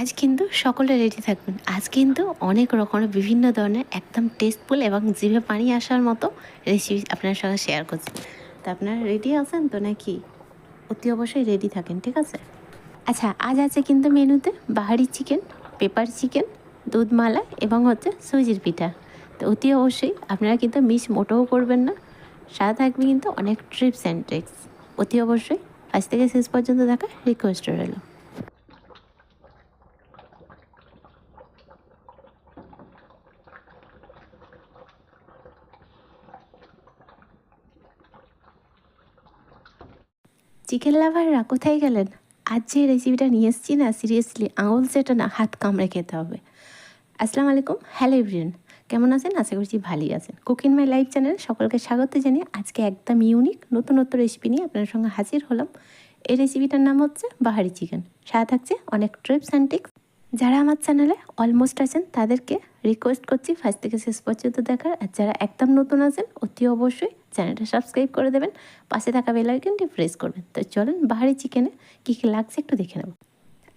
আজ কিন্তু সকলে রেডি থাকবেন। আজ কিন্তু অনেক রকমের বিভিন্ন ধরনের একদম টেস্টফুল এবং জিভে পানি আসার মতো রেসিপি আপনার সঙ্গে শেয়ার করছি। তো আপনারা রেডি আছেন তো নাকি? অতি অবশ্যই রেডি থাকেন, ঠিক আছে? আচ্ছা আজ আছে কিন্তু মেনুতে বাহারি চিকেন পেপার চিকেন দুধ মালা এবং হচ্ছে সুজির পিঠা। তো অতি অবশ্যই আপনারা কিন্তু মিস মোটেও করবেন না। সাথে থাকবে কিন্তু অনেক ট্রিপস অ্যান্ড ট্রিক্স অতি অবশ্যই আজ থেকে শেষ পর্যন্ত দেখা রিকোয়েস্ট রইল। চিকেন লাভাররা কোথায় গেলেন? আজ যে রেসিপিটা নিয়ে এসেছি না সিরিয়াসলি আঙুল সেটা না, হাত কামড়ে খেতে হবে। আসসালামু আলাইকুম। হ্যালো এভরিয়ান কেমন আছেন? আশা করছি ভালোই আছেন। কুকিং মাই লাইফ চ্যানেল সকলকে স্বাগত জানিয়ে আজকে একদম ইউনিক নতুন নতুন রেসিপি নিয়ে আপনার সঙ্গে হাজির হলাম। এই রেসিপিটার নাম হচ্ছে বাহারি চিকেন সাথে থাকছে অনেক ট্রিপস অ্যান্ড টিক্স যারা আমার চ্যানেলে অলমোস্ট আছেন, তাদেরকে রিকোয়েস্ট করছি ফার্স্ট থেকে শেষ পর্যন্ত দেখার। আর যারা একদম নতুন আছেন, অতি অবশ্যই চ্যানেলটা সাবস্ক্রাইব করে দেবেন। পাশে থাকা বেল আইকনটি প্রেস করবেন। তো চলুন বাহারি চিকেনে কী কী লাগছে একটু দেখে নেব।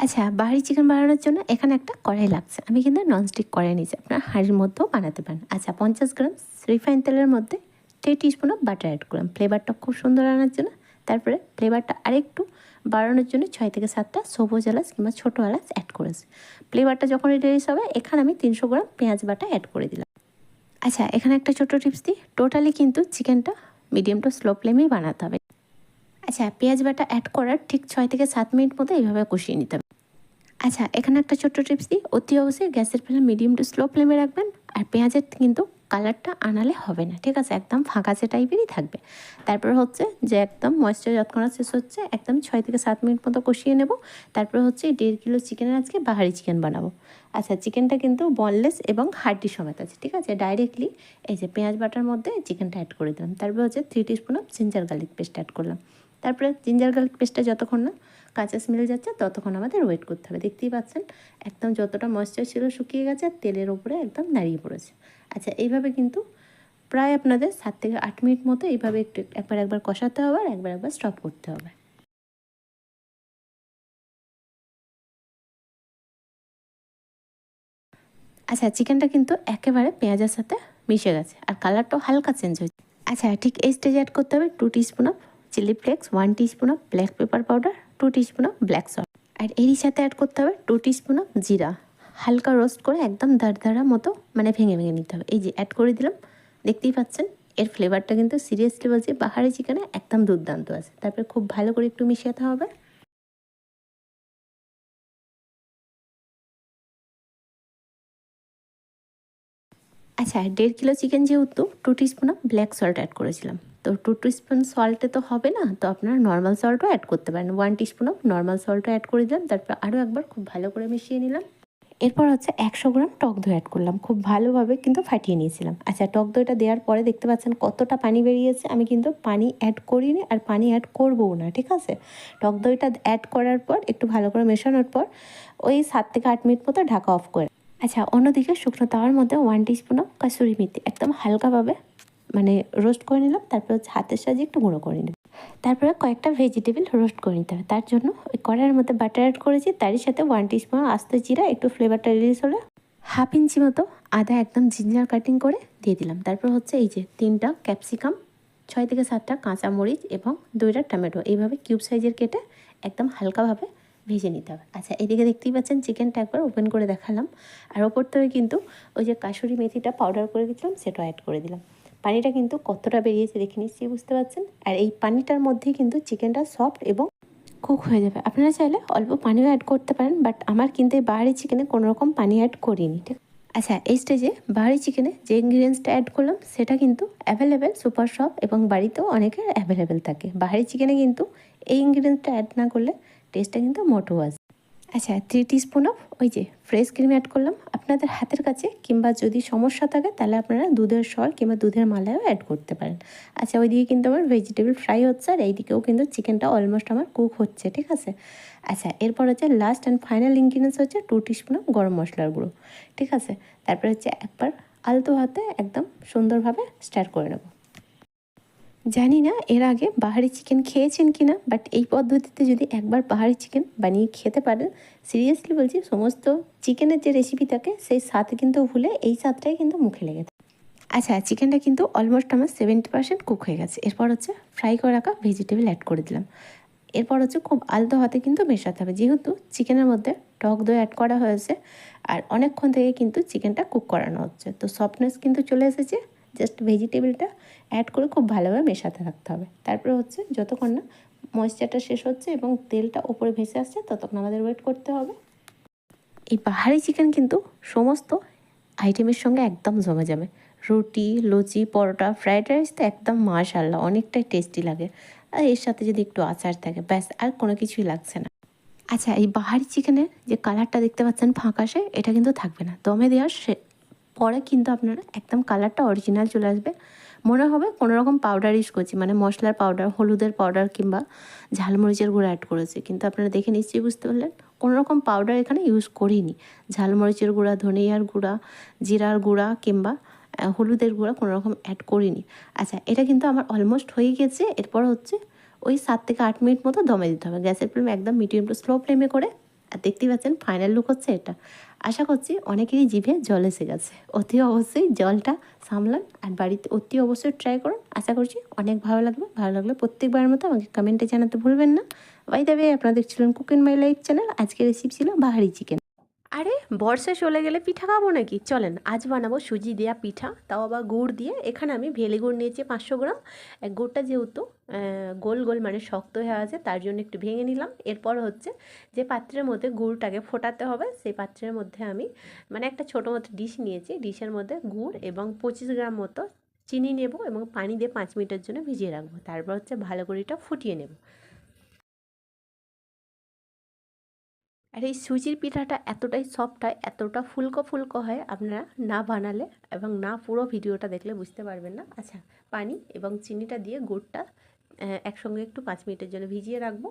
আচ্ছা বাহারি চিকেন বানানোর জন্য এখানে একটা কড়াই লাগছে। আমি কিন্তু ননস্টিক কড়াই নিয়েছি, আপনার হাঁড়ির মধ্যেও বানাতে পারেন। আচ্ছা পঞ্চাশ গ্রাম রিফাইন তেলের মধ্যে ten teaspoon of butter add করলাম। ফ্লেভারটা খুব সুন্দর আনার জন্য। তারপরে ফ্লেভারটা আরেকটু বাড়ানোর জন্য ছয় থেকে সাতটা সবুজ এলাচ কিংবা ছোটো এলাচ অ্যাড করেছি। ফ্লেভারটা যখন রেডি হবে, এখানে আমি তিনশো গ্রাম পেঁয়াজ বাটা অ্যাড করে দিলাম। আচ্ছা এখানে একটা ছোটো টিপস দিই। টোটালি কিন্তু চিকেনটা মিডিয়াম টু স্লো ফ্লেমেই বানাতে হবে। আচ্ছা পেঁয়াজ বাটা অ্যাড করার ঠিক ছয় থেকে সাত মিনিট মতো এইভাবে কষিয়ে নিতে হবে। আচ্ছা এখানে একটা ছোট্ট টিপস দিই। অতি অবশ্যই গ্যাসের ফ্লেম মিডিয়াম টু স্লো ফ্লেমে রাখবেন। আর পেঁয়াজের কিন্তু কালারটা আনালে হবে না, ঠিক আছে? একদম ফাঁকাচে টাইপেরই থাকবে। তারপর হচ্ছে যে একদম ময়েশ্চার যতক্ষণ শেষ হচ্ছে, একদম ছয় থেকে সাত মিনিট মতো কষিয়ে নেব। তারপর হচ্ছে দেড় কিলো চিকেনের আজকে বাহারি চিকেন বানাবো। আচ্ছা চিকেনটা কিন্তু বনলেস এবং হাড্ডি সমেত আছে, ঠিক আছে? ডাইরেক্টলি এই যে পেঁয়াজ বাটার মধ্যে চিকেনটা অ্যাড করে দিলাম। তারপর হচ্ছে three teaspoon of ginger garlic paste add করলাম। তারপরে জিঞ্জার গার্লিক পেস্টটা যতক্ষণ না কাঁচা স্মেল যাচ্ছে, ততক্ষণ আমাদের ওয়েট করতে হবে। দেখতেই পাচ্ছেন, একদম যতটা ময়েশ্চার ছিল শুকিয়ে গেছে আর তেলের ওপরে একদম দাঁড়িয়ে পড়েছে। আচ্ছা এইভাবে কিন্তু প্রায় আপনাদের সাত থেকে আট মিনিট মতো এইভাবে একটু একবার একবার কষাতে হবে আর একবার একবার স্টপ করতে হবে। আচ্ছা চিকেনটা কিন্তু একেবারে পেঁয়াজের সাথে মিশে গেছে আর কালারটাও হালকা চেঞ্জ হয়েছে। আচ্ছা ঠিক এই স্টেজে অ্যাড করতে হবে two teaspoon of chilli flakes one teaspoon of black pepper powder two teaspoon of black salt আর এরই সাথে অ্যাড করতে হবে টু টিস্পুন অফ জিরা। হালকা রোস্ট করে একদম দাঁড় মতো মানে ভেঙে ভেঙে নিতে হবে। এই যে অ্যাড করে দিলাম, দেখতেই পাচ্ছেন, এর ফ্লেভারটা কিন্তু সিরিয়াসলি বলছি বাহারি চিকেনে একদম দুর্দান্ত আছে। তারপরে খুব ভালো করে একটু মিশিয়ে হবে। আচ্ছা দেড় কিলো চিকেন যেহেতু two teaspoon of black salt add করেছিলাম। তো টু টু স্পুন সল্টে তো হবে না, তো আপনারা নর্মাল সল্টও অ্যাড করতে পারেন। ওয়ান টিস্পুন অফ নর্মাল সল্টও অ্যাড করে দিলাম, তারপর আরও একবার খুব ভালো করে মিশিয়ে নিলাম। এরপর হচ্ছে একশো গ্রাম টক দই অ্যাড করলাম, খুব ভালোভাবে কিন্তু ফাটিয়ে নিয়েছিলাম। আচ্ছা টক দইটা দেওয়ার পরে দেখতে পাচ্ছেন কতটা পানি বেরিয়েছে, আমি কিন্তু পানি অ্যাড করিনি আর পানি অ্যাড করবও না, ঠিক আছে? টক দইটা অ্যাড করার পর, একটু ভালো করে মেশানোর পর, ওই সাত থেকে আট মিনিট মতো ঢাকা অফ করে। আচ্ছা অন্যদিকে শুকনো তাওয়ার মধ্যে one teaspoon of kasuri methi, একদম হালকাভাবে মানে রোস্ট করে নিলাম, তারপর হচ্ছে হাতের সাহায্যে একটু গুঁড়ো করে নিলাম। তারপরে কয়েকটা ভেজিটেবল রোস্ট করে নিতে হবে। তার জন্য ওই কড়াইয়ের মধ্যে বাটার অ্যাড করেছি, তারই সাথে ওয়ান টিস্পুন আস্ত জিরা, একটু ফ্লেভারটা রিলিজ হলে। হাফ ইঞ্চি মতো আদা একদম জিঞ্জার কাটিং করে দিয়ে দিলাম। তারপর হচ্ছে এই যে তিনটা ক্যাপসিকাম ছয় থেকে সাতটা কাঁচা মরিচ এবং দুইটা টমেটো এইভাবে কিউব সাইজের কেটে একদম হালকাভাবে ভেজে নিতে হবে। আচ্ছা এদিকে দেখতেই পাচ্ছেন চিকেনটা একবার ওপেন করে দেখালাম। আর ওপর থেকে কিন্তু ওই যে কাশুরি মেথিটা পাউডার করে দিয়েছিলাম সেটা অ্যাড করে দিলাম। পানিটা কিন্তু কতটা বেরিয়েছে দেখে নিশ্চয়ই বুঝতে পারছেন। আর এই পানিটার মধ্যেই কিন্তু চিকেনটা সফট এবং কুক হয়ে যাবে। আপনারা চাইলে অল্প পানিও অ্যাড করতে পারেন বাট আমার কিন্তু এই বাহারি চিকেনে কোনো রকম পানি অ্যাড করিনি, ঠিক? আচ্ছা এই স্টেজে বাহারি চিকেনে যে ইনগ্রিডিয়েন্টসটা অ্যাড করলাম, সেটা কিন্তু অ্যাভেলেবেল সুপার শপ এবং বাড়িতেও অনেকের অ্যাভেলেবেল থাকে। বাহারি চিকেনে কিন্তু এই ইনগ্রিডিয়েন্টসটা অ্যাড না করলে টেস্টটা কিন্তু মোটো আসে আচ্ছা থ্রি টিস্পুন অফ ওই যে ফ্রেশ ক্রিম অ্যাড করলাম। আপনাদের হাতের কাছে কিংবা যদি সমস্যা থাকে, তাহলে আপনারা দুধের সর কিংবা দুধের মালাইও অ্যাড করতে পারেন। আচ্ছা ওইদিকে কিন্তু আমার ভেজিটেবল ফ্রাই হচ্ছে, আর এইদিকেও কিন্তু চিকেনটা অলমোস্ট আমার কুক হচ্ছে, ঠিক আছে? আচ্ছা এরপর হচ্ছে লাস্ট অ্যান্ড ফাইনাল ইনগ্রিডিয়েন্টস হচ্ছে টু টিস্পুন অফ গরম মশলার গুঁড়ো, ঠিক আছে? তারপর হচ্ছে একবার আলতো হাতে একদম সুন্দরভাবে স্টার্ট করে নেব। জানি না এর আগে বাহারি চিকেন খেয়েছেন কি না বাট এই পদ্ধতিতে যদি একবার বাহারি চিকেন বানিয়ে খেতে পারেন সিরিয়াসলি বলছি, সমস্ত চিকেনের যে রেসিপি থাকে, সেই স্বাদ কিন্তু ভুলে এই স্বাদটাই কিন্তু মুখে লেগে আচ্ছা চিকেনটা কিন্তু অলমোস্ট আমার সেভেন্টি পার্সেন্ট কুক হয়ে গেছে। এরপর হচ্ছে ফ্রাই করে রাখা ভেজিটেবল অ্যাড করে দিলাম। এরপর হচ্ছে খুব আলতো হাতে কিন্তু মেশাতে হবে, যেহেতু চিকেনের মধ্যে টক দই অ্যাড করা হয়েছে, আর অনেকক্ষণ থেকে কিন্তু চিকেনটা কুক করানো হচ্ছে। তো সফটনেস কিন্তু চলে এসেছে জাস্ট ভেজিটেবলটা অ্যাড করে খুব ভালোভাবে মেশাতে থাকতে হবে। তারপরে হচ্ছে যতক্ষণ না ময়েশ্চারটা শেষ হচ্ছে এবং তেলটা ওপরে ভেসে আসছে, ততক্ষণ আমাদের ওয়েট করতে হবে। এই পাহাড়ি চিকেন কিন্তু সমস্ত আইটেমের সঙ্গে একদম জমে যাবে। রুটি, লুচি, পরোটা ফ্রাইড রাইস তো একদম মাশাল্লাহ অনেকটাই টেস্টি লাগে। আর এর সাথে যদি একটু আচার থাকে, ব্যাস, আর কোনো কিছুই লাগছে না। আচ্ছা এই বাহারি চিকেনের যে কালারটা দেখতে পাচ্ছেন ফাঁকাশে এটা কিন্তু থাকবে না। দমে দেওয়ার পরে কিন্তু আপনারা একদম কালারটা অরিজিনাল চলে আসবে। মনে হবে কোনো রকম পাউডার ইউজ করছি মানে মশলার পাউডার হলুদের পাউডার কিংবা ঝালমরিচের গুঁড়ো অ্যাড করেছি। কিন্তু আপনারা দেখে নিশ্চয়ই বুঝতে পারলেন কোনো রকম পাউডার এখানে ইউজ করিনি। ঝালমরিচের গুঁড়া, ধনিয়ার গুঁড়া, জিরার গুঁড়া কিংবা হলুদের গুঁড়া কোনো রকম অ্যাড করিনি। আচ্ছা এটা কিন্তু আমার অলমোস্ট হয়ে গেছে। এরপর হচ্ছে ওই সাত থেকে আট মিনিট মতো দমে দিতে হবে। গ্যাসের ফ্লেম একদম মিডিয়াম টু স্লো ফ্লেমে করে, আর দেখতেই পাচ্ছেন ফাইনাল লুক হচ্ছে এটা। আশা করছি অনেকেরই জিভে জল এসে গেছে। অতি অবশ্যই জলটা সামলান আর বাড়িতে অতি অবশ্যই ট্রাই করুন। আশা করছি অনেক ভালো লাগবে। ভালো লাগলে প্রত্যেকবারের মতো আমাকে কমেন্টে জানাতে ভুলবেন না। বাই দেবে আপনারা দেখছিলেন কুকিং মাই লাইফ চ্যানেল আজকের রেসিপি ছিল বাহারি চিকেন আরে বর্ষা চলে গেলে পিঠা খাব নাকি? চলেন, আজ বানাবো সুজি দেওয়া পিঠা, তাও আবার গুড় দিয়ে। এখানে আমি ভেলি গুড় নিয়েছি পাঁচশো গ্রাম। গুড়টা যেহেতু গোল গোল মানে শক্ত হয়ে আছে, তার জন্য একটু ভেঙে নিলাম। এরপর হচ্ছে যে পাত্রের মধ্যে গুড়টাকে ফোটাতে হবে। সেই পাত্রের মধ্যে আমি মানে একটা ছোটো মতো ডিশ নিয়েছি। ডিশের মধ্যে গুড় এবং পঁচিশ গ্রাম মতো চিনি নেব এবং পানি দিয়ে পাঁচ মিনিটের জন্য ভিজিয়ে রাখব। তারপর হচ্ছে ভালো করে এটা ফুটিয়ে নেব। আর এই সুজির পিঠাটা এতটাই সফট হয়, এতটা ফুলকো ফুলকো হয়, আপনারা না বানালে এবং না পুরো ভিডিওটা দেখলে বুঝতে পারবেন না। আচ্ছা পানি এবং চিনিটা দিয়ে গুড়টা একসঙ্গে একটু পাঁচ মিনিটের জন্য ভিজিয়ে রাখব।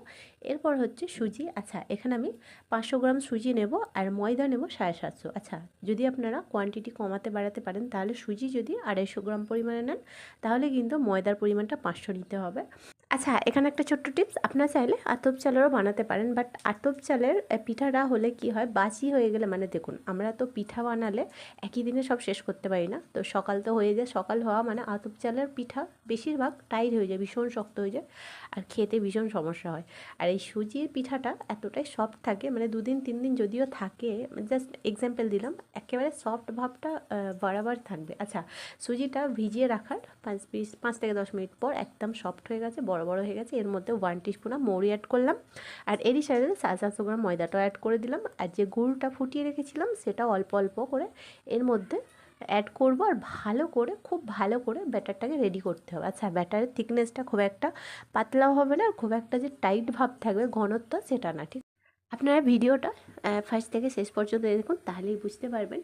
এরপর হচ্ছে সুজি। আচ্ছা এখানে আমি পাঁচশো গ্রাম সুজি নেব আর ময়দা নেব সাড়ে সাতশো। আচ্ছা যদি আপনারা কোয়ান্টিটি কমাতে বাড়াতে পারেন, তাহলে সুজি যদি আড়াইশো গ্রাম পরিমাণে নেন, তাহলে কিন্তু ময়দার পরিমাণটা পাঁচশো নিতে হবে। আচ্ছা এখানে একটা ছোট্ট টিপস আপনারা চাইলে আতপ চালেরও বানাতে পারেন বাট আতপ চালের পিঠাটা হলে কি হয় বাসি হয়ে গেলে মানে দেখুন, আমরা তো পিঠা বানালে একই দিনে সব শেষ করতে পারি না। তো সকাল তো হয়ে যায়, সকাল হওয়া মানে আতপ চালের পিঠা বেশিরভাগ টাইট হয়ে যায়, ভীষণ শক্ত হয়ে যায় আর খেতে ভীষণ সমস্যা হয়। আর এই সুজির পিঠাটা এতটাই সফট থাকে মানে দুদিন তিন দিন যদিও থাকে জাস্ট এক্সাম্পল দিলাম, একেবারে সফট ভাবটা বরাবর থাকবে। আচ্ছা সুজিটা ভিজিয়ে রাখার পাঁচ পিস, পাঁচ থেকে দশ মিনিট পর একদম সফট হয়ে গেছে, বড় বড় হয়ে গেছে। এর মধ্যে ওয়ান টিস্পুন মৌরি অ্যাড করলাম। আর এরই সাইডে সাড়ে সাতশো গ্রাম ময়দাটাও অ্যাড করে দিলাম। আর যে গুড়টা ফুটিয়ে রেখেছিলাম সেটা অল্প অল্প করে এর মধ্যে অ্যাড করব আর ভালো করে, খুব ভালো করে ব্যাটারটাকে রেডি করতে হবে। আচ্ছা ব্যাটারের থিকনেসটা খুব একটা পাতলাও হবে না, আর খুব একটা যে টাইট ভাব থাকবে ঘনত্ব, সেটা না, ঠিক আপনারা ভিডিওটা ফার্স্ট থেকে শেষ পর্যন্ত দেখুন, তাহলেই বুঝতে পারবেন।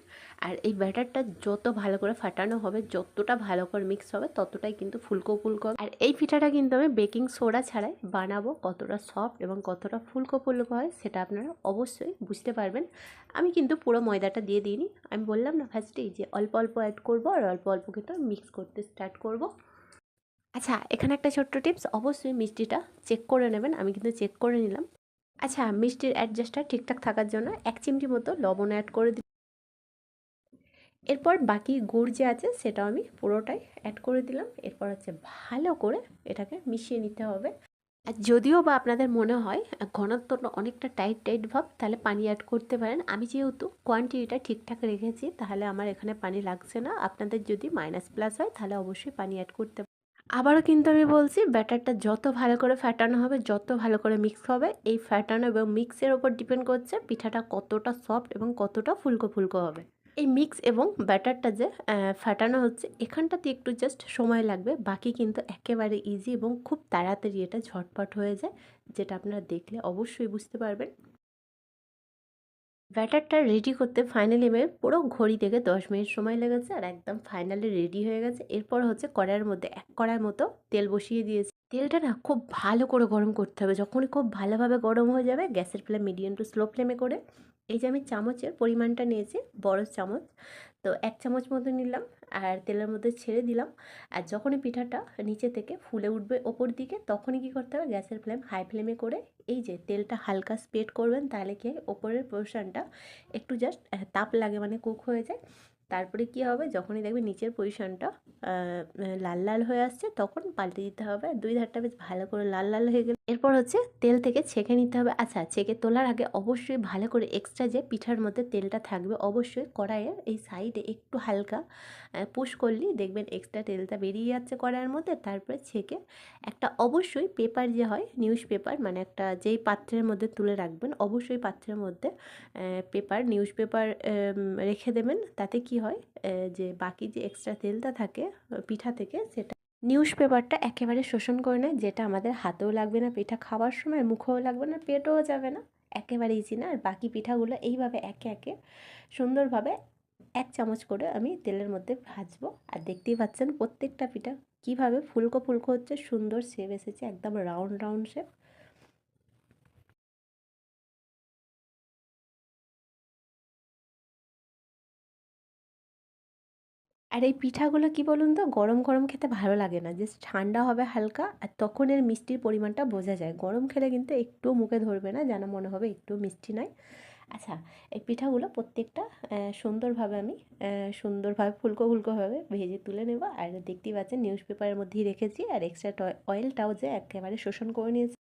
আর এই ব্যাটারটা যত ভালো করে ফাটানো হবে, যতটা ভালো করে মিক্স হবে, ততটাই কিন্তু ফুলকো ফুলকো আর এই পিঠাটা কিন্তু আমি বেকিং সোডা ছাড়াই বানাবো, কতটা সফট এবং কতটা ফুলকো ফুলকো হয়, সেটা আপনারা অবশ্যই বুঝতে পারবেন। আমি কিন্তু পুরো ময়দাটা দিয়ে দিইনি। আমি বললাম না ফার্স্টেই যে অল্প অল্প অ্যাড করব, আর অল্প অল্প কিন্তু মিক্স করতে স্টার্ট করব। আচ্ছা এখানে একটা ছোট্ট টিপস অবশ্যই মিষ্টিটা চেক করে নেবেন। আমি কিন্তু চেক করে নিলাম। আচ্ছা মিষ্টির অ্যাডজাস্টটা ঠিকঠাক থাকার জন্য এক চিমটি মতো লবণ অ্যাড করে দিই এরপর বাকি গুড় যে আছে, সেটাও আমি পুরোটাই অ্যাড করে দিলাম। এরপর হচ্ছে ভালো করে এটাকে মিশিয়ে নিতে হবে। আর যদিও বা আপনাদের মনে হয় ঘনত্বটা অনেকটা টাইট টাইট ভাব, তাহলে পানি অ্যাড করতে পারেন। আমি যেহেতু কোয়ান্টিটিটা ঠিকঠাক রেখেছি, তাহলে আমার এখানে পানি লাগছে না। আপনাদের যদি মাইনাস প্লাস হয়, তাহলে অবশ্যই পানি অ্যাড করতে আবারও কিন্তু আমি বলছি, ব্যাটারটা যত ভালো করে ফ্যাটানো হবে, যত ভালো করে মিক্স হবে, এই ফ্যাটানো এবং মিক্সের ওপর ডিপেন্ড করছে পিঠাটা কতটা সফট এবং কতটা ফুলকো ফুলকো হবে। এই মিক্স এবং ব্যাটারটা যে ফাটানো হচ্ছে, এখানটাতে একটু জাস্ট সময় লাগবে। বাকি কিন্তু একেবারে ইজি এবং খুব তাড়াতাড়ি এটা ঝটপট হয়ে যায়, যেটা আপনারা দেখলে অবশ্যই বুঝতে পারবেন। ব্যাটারটা রেডি করতে ফাইনালি আমি পুরো ঘড়ি থেকে দশ মিনিট সময় লেগেছে আর একদম ফাইনালি রেডি হয়ে গেছে। এরপর হচ্ছে কড়াইয়ের মধ্যে এক কড়াইয়ের মতো তেল বসিয়ে দিয়েছি। তেলটা না খুব ভালো করে গরম করতে হবে। যখনই খুব ভালোভাবে গরম হয়ে যাবে, গ্যাসের ফ্লেম মিডিয়াম টু স্লো ফ্লেমে করে, এই যে আমি চামচের পরিমাণটা নিয়েছি, বড় চামচ তো এক চামচ মতো নিলাম আর তেলের মধ্যে ছেড়ে দিলাম। আর যখনই পিঠাটা নিচে থেকে ফুলে উঠবে ওপর দিকে, তখনই কী করতে হবে? গ্যাসের ফ্লেম, হাই ফ্লেমে করে এই যে তেলটা হালকা স্প্রেড করবেন, তাহলে কি ওপরের পোর্শনটা একটু জাস্ট তাপ লাগে মানে কুক হয়ে যায়। তারপরে কি হবে? যখনই দেখবে নিচের পজিশনটা লাল লাল হয়ে আসছে, তখন পাল্টে দিতে হবে। দুই ধারটা বেশ ভালো করে লাল লাল হয়ে গেলে এরপর হচ্ছে তেল থেকে ছেঁকে নিতে হবে। আচ্ছা ছেঁকে তোলার আগে অবশ্যই ভালো করে এক্সট্রা যে পিঠার মধ্যে তেলটা থাকবে, অবশ্যই কড়াইয়ের এই সাইডে একটু হালকা পুশ করলেই দেখবেন এক্সট্রা তেলটা বেরিয়ে যাচ্ছে কড়াইয়ের মধ্যে। তারপরে ছেঁকে একটা অবশ্যই পেপার যে হয় নিউজ পেপার মানে একটা যেই পাত্রের মধ্যে তুলে রাখবেন, অবশ্যই পাত্রের মধ্যে পেপার নিউজ পেপার রেখে দেবেন। তাতে কি হয় যে বাকি যে এক্সট্রা তেলটা থাকে, পিঠা থেকে সেটা নিউজ পেপারটা একেবারে শোষণ করে নেয়, যেটা আমাদের হাতেও লাগবে না, পিঠা খাওয়ার সময় মুখেও লাগবে না, পেটও যাবে না। একেবারে ইজি না। আর বাকি পিঠাগুলো এইভাবে একে একে সুন্দরভাবে এক চামচ করে আমি তেলের মধ্যে ভাজবো। আর দেখতেই পাচ্ছেন প্রত্যেকটা পিঠা কীভাবে ফুলকো ফুলকো হচ্ছে, সুন্দর শেপ এসেছে, একদম রাউন্ড রাউন্ড শেপ আর এই পিঠাগুলো কি বলুন তো, গরম গরম খেতে ভালো লাগে না। জাস্ট ঠান্ডা হবে হালকা আর তখন এর মিষ্টির পরিমাণটা বোঝা যায়। গরম খেলে কিন্তু একটু মুখে ধরবে না, যেন মনে হবে একটু মিষ্টি নয় আচ্ছা এই পিঠাগুলো প্রত্যেকটা সুন্দরভাবে আমি সুন্দরভাবে ফুলকো ফুলকোভাবে ভেজে তুলে নেব। আর দেখতেই পাচ্ছেন নিউজ পেপারের মধ্যেই রেখেছি। আর এক্সট্রা অয়েলটাও যে একেবারে শোষণ করে নিয়েছি।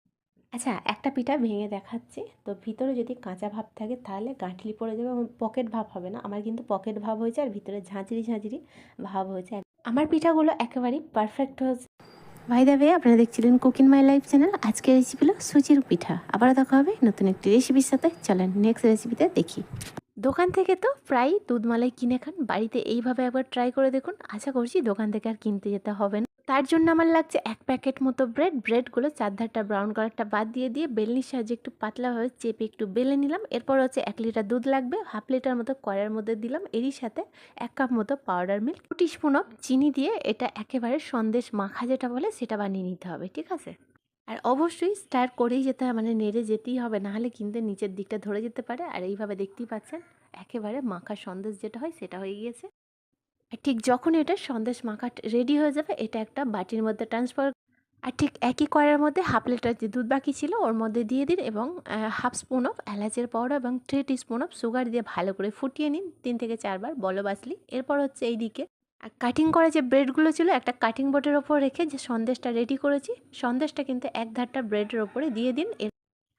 আচ্ছা একটা পিঠা ভেঙে দেখাচ্ছি। তো ভিতরে যদি কাঁচা ভাব থাকে তাহলে গাঁঠলি পড়ে যাবে পকেট ভাব হবে না। আমার কিন্তু পকেট ভাব হয়েছে আর ভিতরে ঝাঁঝরি ঝাঁঝরি ভাব হয়েছে। আমার পিঠাগুলো একেবারেই পারফেক্ট হয়েছে। ভাই দেবে আপনারা দেখছিলেন কুকিং মাই লাইফ চ্যানেল আজকের রেসিপি হলো সুজির পিঠা। আবার দেখা হবে নতুন একটি রেসিপির সাথে। চলেন নেক্সট রেসিপিতে দেখি। দোকান থেকে তো প্রায় দুধ মালাই কিনে খান। বাড়িতে এইভাবে একবার ট্রাই করে দেখুন। আশা করছি দোকান থেকে আর কিনতে যেতে হবে না। তার জন্য আমার লাগছে এক প্যাকেট মতো ব্রেড। ব্রেডগুলো চারধারটা ব্রাউন কালারটা বাদ দিয়ে দিয়ে বেলনির সাহায্যে একটু পাতলাভাবে চেপে একটু বেলে নিলাম। এরপর হচ্ছে এক লিটার দুধ লাগবে, হাফ লিটার মতো কড়াইয়ের মধ্যে দিলাম। এরই সাথে এক কাপ মতো powder milk two spoon of চিনি দিয়ে এটা একেবারে সন্দেশ মাখা যেটা বলে সেটা বানিয়ে নিতে হবে, ঠিক আছে? আর অবশ্যই স্টার করেই যেতে হবে মানে নেড়ে যেতেই হবে নাহলে কিন্তু নিচের দিকটা ধরে যেতে পারে। আর এইভাবে দেখতেই পাচ্ছেন, একেবারে মাখা সন্দেশ যেটা হয় সেটা হয়ে গিয়েছে। ঠিক যখন এটা সন্দেশ মাখা রেডি হয়ে যাবে, এটা একটা বাটির মধ্যে ট্রান্সফার আর ঠিক একই কড়াইয়ের মধ্যে হাফ লিটার যে দুধ বাকি ছিল, ওর মধ্যে দিয়ে দিন এবং হাফ স্পুন অফ এলাচের পাউডার এবং থ্রি স্পুন অফ সুগার দিয়ে ভালো করে ফুটিয়ে নিন তিন থেকে চারবার বলো বাসলি। এরপর হচ্ছে এই দিকে আর কাটিং করা যে ব্রেডগুলো ছিল, একটা কাটিং বোর্ডের ওপর রেখে যে সন্দেশটা রেডি করেছি, সন্দেশটা কিন্তু এক ধারটা ব্রেডের ওপরে দিয়ে দিন।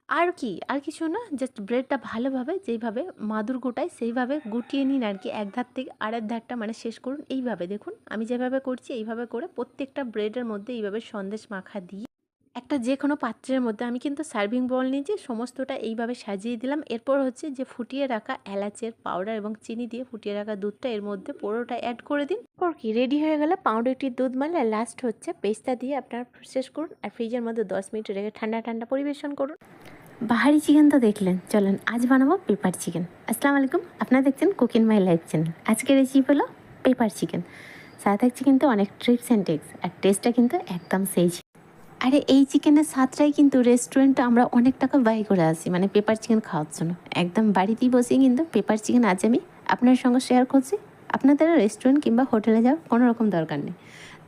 আর কি, আর কিছু না জাস্ট ব্রেডটা ভালোভাবে যেইভাবে মাদুর গোটায় সেইভাবে গুটিয়ে নিন আর কি, এক ধার থেকে আরেক ধারটা মানে শেষ করুন, এইভাবে দেখুন। আমি যেভাবে করছি এইভাবে করে প্রত্যেকটা ব্রেডের মধ্যে এইভাবে সন্দেশ মাখা দিয়ে, একটা যে কোনো পাত্রের মধ্যে আমি কিন্তু সার্ভিং বল নিয়েছি, সমস্তটা এইভাবে সাজিয়ে দিলাম। এরপর হচ্ছে যে ফুটিয়ে রাখা এলাচের পাউডার এবং চিনি দিয়ে ফুটিয়ে রাখা দুধটা এর মধ্যে পুরোটা অ্যাড করে দিন। পর কি রেডি হয়ে গেলে পাউডারটির দুধ মালে লাস্ট হচ্ছে পেস্তা দিয়ে আপনার শেষ করুন, আর ফ্রিজের মধ্যে দশ মিনিট রেখে ঠান্ডা ঠান্ডা পরিবেশন করুন। বাহারি চিকেন তো দেখলেন। চলেন, আজ বানাবো পেপার চিকেন। আসসালামু আলাইকুম, আপনারা দেখছেন কুকিং মাই লাইফ চ্যানেল। আজকের রেসিপি হলো পেপার চিকেন। সাথে থাকছে কিন্তু অনেক ট্রিপস অ্যান্ড টিক্স আর টেস্টটা কিন্তু একদম সেই আরে, এই চিকেনের স্বাদটাই কিন্তু রেস্টুরেন্টে আমরা অনেক টাকা ব্যয় করে আসি মানে পেপার চিকেন খাওয়ার জন্য। একদম বাড়িতেই বসে কিন্তু পেপার চিকেন আজ আমি আপনার সঙ্গে শেয়ার করছি। আপনাদের রেস্টুরেন্ট কিংবা হোটেলে যাওয়ার কোনো রকম দরকার নেই।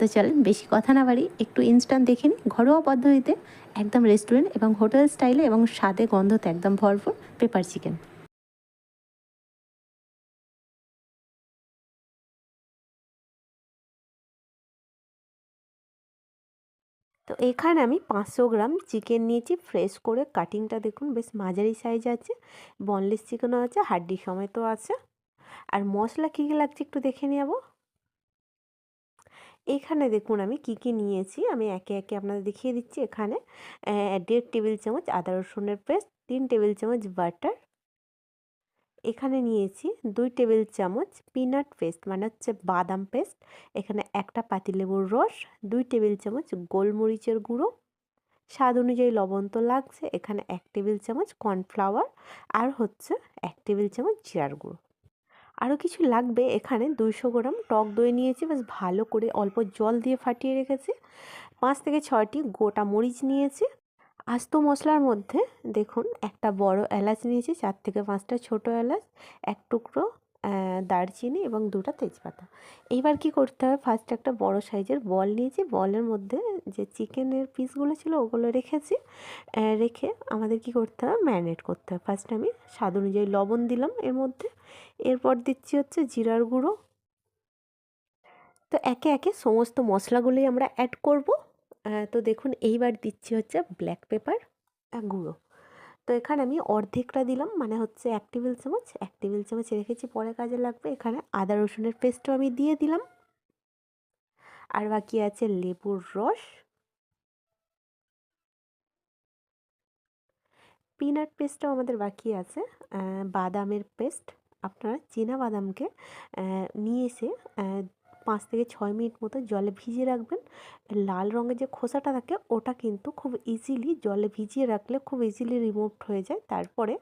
তো চলেন, বেশি কথা না বাড়ি একটু ইনস্ট্যান্ট দেখে নিই ঘরোয়া পদ্ধতিতে একদম রেস্টুরেন্ট এবং হোটেল স্টাইলে এবং স্বাদে গন্ধতে একদম ভরপুর পেপার চিকেন তো এখানে আমি পাঁচশো গ্রাম চিকেন নিয়েছি ফ্রেশ করে কাটিংটা দেখুন, বেশ মাঝারি সাইজ আছে বনলেস চিকেনও আছে, হাড্ডি সমেত আছে। আর মশলা কী কী লাগছে একটু দেখে নেব এখানে দেখুন আমি কি কি নিয়েছি। আমি একে একে আপনাদের দেখিয়ে দিচ্ছি এখানে। দেড় টেবিল চামচ আদা, রসুনের পেস্ট, তিন টেবিল চামচ বাটার। এখানে নিয়েছি দুই টেবিল চামচ পিনাট পেস্ট মানে হচ্ছে বাদাম পেস্ট। এখানে একটা পাতিলেবুর রস, দুই টেবিল চামচ গোলমরিচের গুঁড়ো। স্বাদ অনুযায়ী লবণ তো লাগছে। এখানে এক টেবিল চামচ কর্নফ্লাওয়ার আর হচ্ছে এক টেবিল চামচ জিরার গুঁড়ো। আরও কিছু লাগবে। এখানে দুইশো গ্রাম টক দই নিয়েছি, বেশ ভালো করে অল্প জল দিয়ে ফাটিয়ে রেখেছি। পাঁচ থেকে ছয়টি গোটা মরিচ নিয়েছি। আস্ত মশলার মধ্যে দেখুন একটা বড় এলাচ নিয়েছি, চার থেকে পাঁচটা ছোট এলাচ, এক টুকরো দারচিনি এবং দুটো তেজপাতা। এইবার কি করতে হবে? ফার্স্ট একটা বড় সাইজের বল নিয়েছি। বলের মধ্যে যে চিকেনের পিসগুলো ছিল ওগুলো রেখেছি। রেখে আমাদের কি করতে হবে? ম্যারিনেট করতে হবে। ফার্স্ট আমি স্বাদ অনুযায়ী লবণ দিলাম এর মধ্যে। এরপর দিচ্ছি হচ্ছে জিরার গুঁড়ো। তো একে একে সমস্ত মশলাগুলোই আমরা অ্যাড করব। তো দেখুন এইবার দিচ্ছি হচ্ছে ব্ল্যাক পেপার গুঁড়ো। তো এখানে আমি অর্ধেকটা দিলাম মানে হচ্ছে এক টেবিল চামচ, এক টেবিল চামচ রেখেছি, পরে কাজে লাগবে এখানে আদা, রসুনের পেস্টও আমি দিয়ে দিলাম। আর বাকি আছে লেবুর রস। পিনাট পেস্টও আমাদের বাকি আছে বাদামের পেস্ট আপনারা চীনা বাদামকে নিয়ে এসে পাঁচ থেকে ছয় মিনিট মতো জলে ভিজিয়ে রাখবেন। লাল রঙের যে খোসাটা থাকে, ওটা কিন্তু খুব ইজিলি জলে ভিজিয়ে রাখলে খুব ইজিলি রিমুভ হয়ে যায়। তারপরে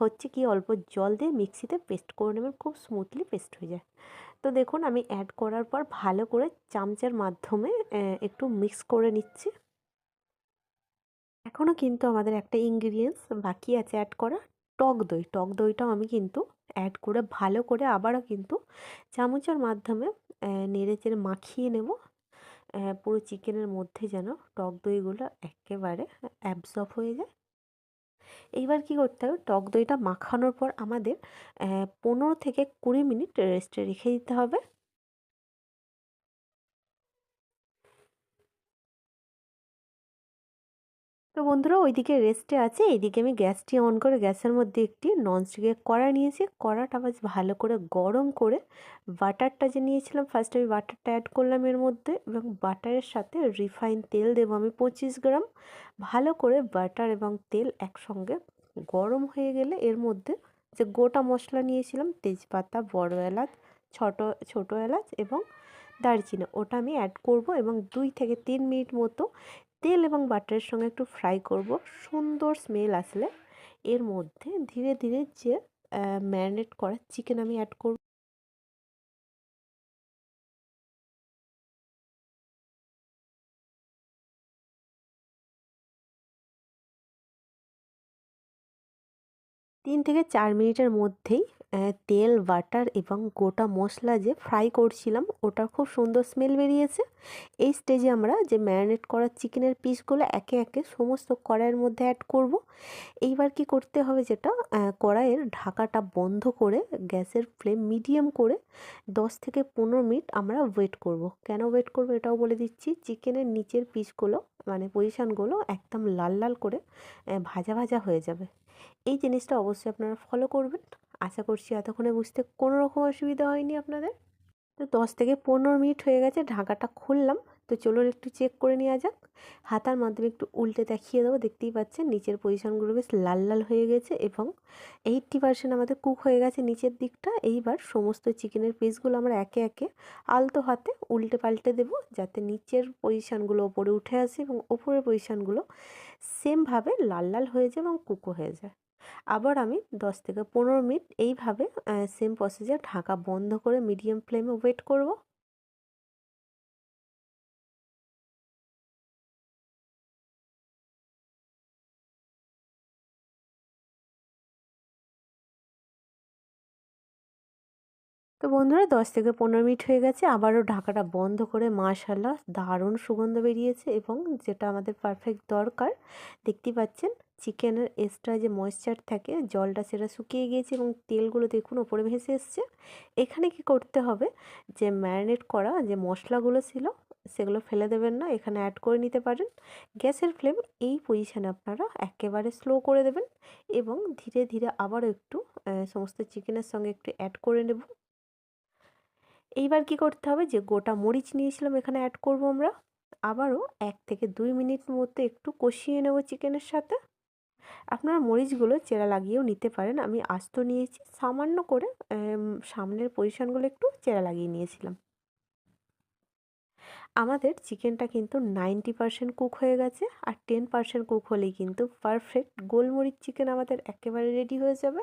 হচ্ছে কি, অল্প জল দিয়ে মিক্সিতে পেস্ট করে নেবেন, খুব স্মুথলি পেস্ট হয়ে যায়। তো দেখুন, আমি অ্যাড করার পর ভালো করে চামচের মাধ্যমে একটু মিক্স করে নিচ্ছি। এখনও কিন্তু আমাদের একটা ইনগ্রিডিয়েন্টস বাকি আছে অ্যাড করা টক দই। টক দইটাও আমি কিন্তু অ্যাড করে, ভালো করে আবারও কিন্তু চামচের মাধ্যমে নেড়ে চেড়ে মাখিয়ে নেব। পুরো চিকেনের মধ্যে যেন টক দইগুলো একেবারে অ্যাবজর্ব হয়ে যায়। এইবার কি করতে হবে, টক দইটা মাখানোর পর আমাদের পনেরো থেকে কুড়ি মিনিট রেস্টে রেখে দিতে হবে। তো বন্ধুরা, ওইদিকে রেস্টে আছে। এইদিকে আমি গ্যাসটি অন করে, গ্যাসের মধ্যে একটি ননস্টিকের কড়া নিয়েছি। কড়াটা বেশ ভালো করে গরম করে বাটারটা যে নিয়েছিলাম ফার্স্ট আমি বাটারটা অ্যাড করলাম এর মধ্যে এবং বাটারের সাথে রিফাইন তেল দেবো আমি পঁচিশ গ্রাম। ভালো করে বাটার এবং তেল একসঙ্গে গরম হয়ে গেলে এর মধ্যে যে গোটা মশলা নিয়েছিলাম, তেজপাতা, বড় এলাচ, ছোটো ছোটো এলাচ এবং দারচিনি, ওটা আমি অ্যাড করব এবং দুই থেকে তিন মিনিট মতো তেল এবং বাটারের সঙ্গে একটু ফ্রাই করব। সুন্দর স্মেল আসলে। এর মধ্যে ধীরে ধীরে যে ম্যারিনেট করা চিকেন আমি অ্যাড করব। তিন থেকে চার মিনিটের মধ্যেই তেল, বাটার এবং গোটা মশলা যে ফ্রাই করছিলাম ওটার খুব সুন্দর স্মেল বেরিয়েছে। এই স্টেজে আমরা যে ম্যারিনেট করা চিকেনের পিসগুলো একে একে সমস্ত কড়াইয়ের মধ্যে অ্যাড করব। এইবার কি করতে হবে যেটা কড়াইয়ের ঢাকাটা বন্ধ করে, গ্যাসের ফ্লেম মিডিয়াম করে দশ থেকে পনেরো মিনিট আমরা ওয়েট করব। কেন ওয়েট করব এটাও বলে দিচ্ছি চিকেনের নিচের পিসগুলো মানে পজিশানগুলো একদম লাল লাল করে ভাজা ভাজা হয়ে যাবে। এই জিনিসটা অবশ্যই আপনারা ফলো করবেন। আশা করছি এতক্ষণে বুঝতে কোনো রকম অসুবিধা হয়নি আপনাদের। তো দশ থেকে পনেরো মিনিট হয়ে গেছে, ঢাকাটা খুললাম। তো চলুন একটু চেক করে নেওয়া যাক। হাতার মাধ্যমে একটু উল্টে দেখিয়ে দেবো। দেখতেই পাচ্ছেন নিচের পজিশনগুলো বেশ লাল লাল হয়ে গেছে এবং এইট্টি পার্সেন্ট আমাদের কুক হয়ে গেছে নিচের দিকটা। এইবার সমস্ত চিকেনের পিসগুলো আমরা একে একে আলতো হাতে উল্টে পাল্টে দেবো যাতে নিচের পজিশনগুলো ওপরে উঠে আসে এবং ওপরের পজিশনগুলো সেমভাবে লাল লাল হয়ে যায় এবং কুকো হয়ে যায়। আবার আমি দশ থেকে পনেরো মিনিট এইভাবে সেম প্রসেসে ঢাকা বন্ধ করে মিডিয়াম ফ্লেমে ওয়েট করব। তো বন্ধুরা দশ থেকে পনেরো মিনিট হয়ে গেছে। আবারও ঢাকাটা বন্ধ করে মাশাল্লাহ দারুণ সুগন্ধ বেরিয়েছে এবং যেটা আমাদের পারফেক্ট দরকার। দেখতেই পাচ্ছেন চিকেনের এক্সট্রা যে ময়েশ্চার থাকে, জলটা সেটা শুকিয়ে গিয়েছে এবং তেলগুলো দেখুন ওপরে ভেসে এসছে। এখানে কি করতে হবে? যে ম্যারিনেট করা যে মশলাগুলো ছিল, সেগুলো ফেলে দেবেন না, এখানে অ্যাড করে নিতে পারেন। গ্যাসের ফ্লেম এই পজিশানে আপনারা একেবারে স্লো করে দেবেন এবং ধীরে ধীরে আবারও একটু সমস্ত চিকেনের সঙ্গে একটু অ্যাড করে নেব। এইবার কি করতে হবে যে, গোটা মরিচ নিয়েছিলাম এখানে অ্যাড করব আমরা। আবারও এক থেকে দুই মিনিট মতো একটু কষিয়ে নেব চিকেনের সাথে। আপনারা মরিচগুলো চেরা লাগিয়েও নিতে পারেন। আমি আস্ত নিয়েছি, সামান্য করে সামনের পজিশনগুলো একটু চেরা লাগিয়ে নিয়েছিলাম। আমাদের চিকেনটা কিন্তু নাইনটি পারসেন্ট কুক হয়ে গেছে আর টেন পারসেন্ট কুক হলেই কিন্তু পারফেক্ট গোলমরিচ চিকেন আমাদের একেবারে রেডি হয়ে যাবে।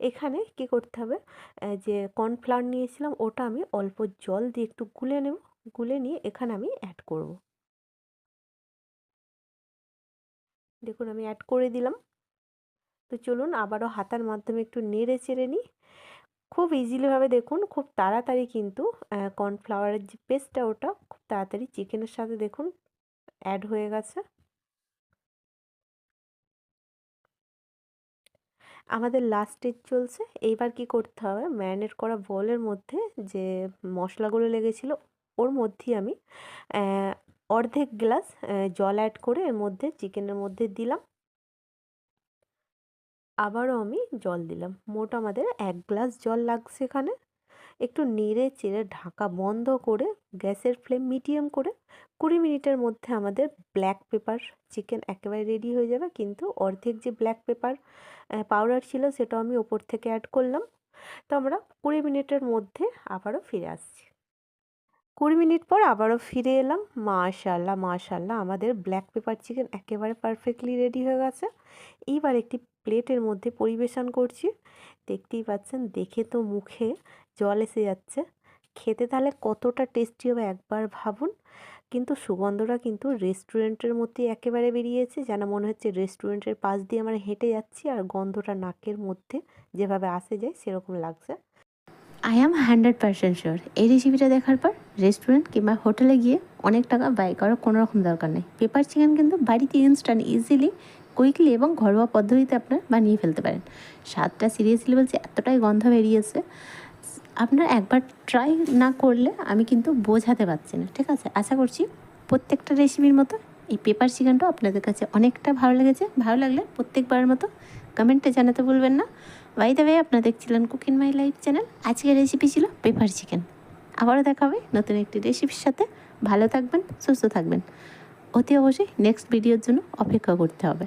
এখানে কি করতে হবে? যে কর্নফ্লাওয়ার নিয়েছিলাম, ওটা আমি অল্প জল দিয়ে একটু গুলে নেব। গুলে নিয়ে এখানে আমি অ্যাড করব। দেখুন, আমি অ্যাড করে দিলাম। তো চলুন, আবারও হাতার মাধ্যমে একটু নেড়ে চেড়ে নিই। খুব ইজিলিভাবে দেখুন, খুব তাড়াতাড়ি কিন্তু কর্নফ্লাওয়ারের যে পেস্টটা ওটা খুব তাড়াতাড়ি চিকেনের সাথে দেখুন অ্যাড হয়ে গেছে। আমাদের লাস্ট স্টেজ চলছে। এইবার কি করতে হবে? ম্যারিনেট করা বলের মধ্যে যে মশলাগুলো লেগেছিল, ওর মধ্যেই আমি অর্ধেক গ্লাস জল অ্যাড করে এর মধ্যে চিকেনের মধ্যে দিলাম। আবারও আমি জল দিলাম। মোট আমাদের এক গ্লাস জল লাগছে এখানে। একটু নেড়ে চেড়ে ঢাকা বন্ধ করে গ্যাসের ফ্লেম মিডিয়াম করে কুড়ি মিনিটের মধ্যে আমাদের ব্ল্যাক পেপার চিকেন একেবারে রেডি হয়ে যাবে। কিন্তু অর্ধেক যে ব্ল্যাক পেপার পাউডার ছিল সেটাও আমি ওপর থেকে অ্যাড করলাম। তো আমরা কুড়ি মিনিটের মধ্যে আবারও ফিরে আসছি। কুড়ি মিনিট পর আবারও ফিরে এলাম। মাশাল্লাহ মাশাল্লাহ আমাদের ব্ল্যাক পেপার চিকেন একেবারে পারফেক্টলি রেডি হয়ে গেছে। এইবার একটি প্লেটের মধ্যে পরিবেশন করছি। দেখতেই পাচ্ছেন, দেখে তো মুখে জল এসে যাচ্ছে। খেতে তাহলে কতটা টেস্টি হবে একবার ভাবুন। কিন্তু সুগন্ধটা কিন্তু রেস্টুরেন্টের মধ্যে একেবারে বেরিয়েছে, যেন মনে হচ্ছে রেস্টুরেন্টের পাশ দিয়ে আমরা হেঁটে যাচ্ছি আর গন্ধটা নাকের মধ্যে যেভাবে আসে যায় সেরকম লাগছে। I am hundred percent sure এই রেসিপিটা দেখার পর রেস্টুরেন্ট কিংবা হোটেলে গিয়ে অনেক টাকা ব্যয় করার কোনো রকম দরকার নেই। পেপার চিকেন কিন্তু বাড়িতে ইনস্ট্যান্ট ইজিলি কুইকলি এবং ঘরোয়া পদ্ধতিতে আপনার বানিয়ে ফেলতে পারেন। স্বাদটা সিরিয়াসলি বলছি এতটাই গন্ধ বেরিয়েছে, আপনার একবার ট্রাই না করলে আমি কিন্তু বোঝাতে পারছি না, ঠিক আছে? আশা করছি প্রত্যেকটা রেসিপির মতো এই পেপার চিকেনটাও আপনাদের কাছে অনেকটা ভালো লেগেছে। ভালো লাগলে প্রত্যেকবারের মতো কমেন্টে জানাতে ভুলবেন না। বাই দ্য ওয়ে আপনারা দেখছিলেন কুকিং মাই লাইফ চ্যানেল আজকের রেসিপি ছিল পেপার চিকেন আবারও দেখা হবে নতুন একটি রেসিপির সাথে। ভালো থাকবেন, সুস্থ থাকবেন। অতি অবশ্যই নেক্সট ভিডিওর জন্য অপেক্ষা করতে হবে।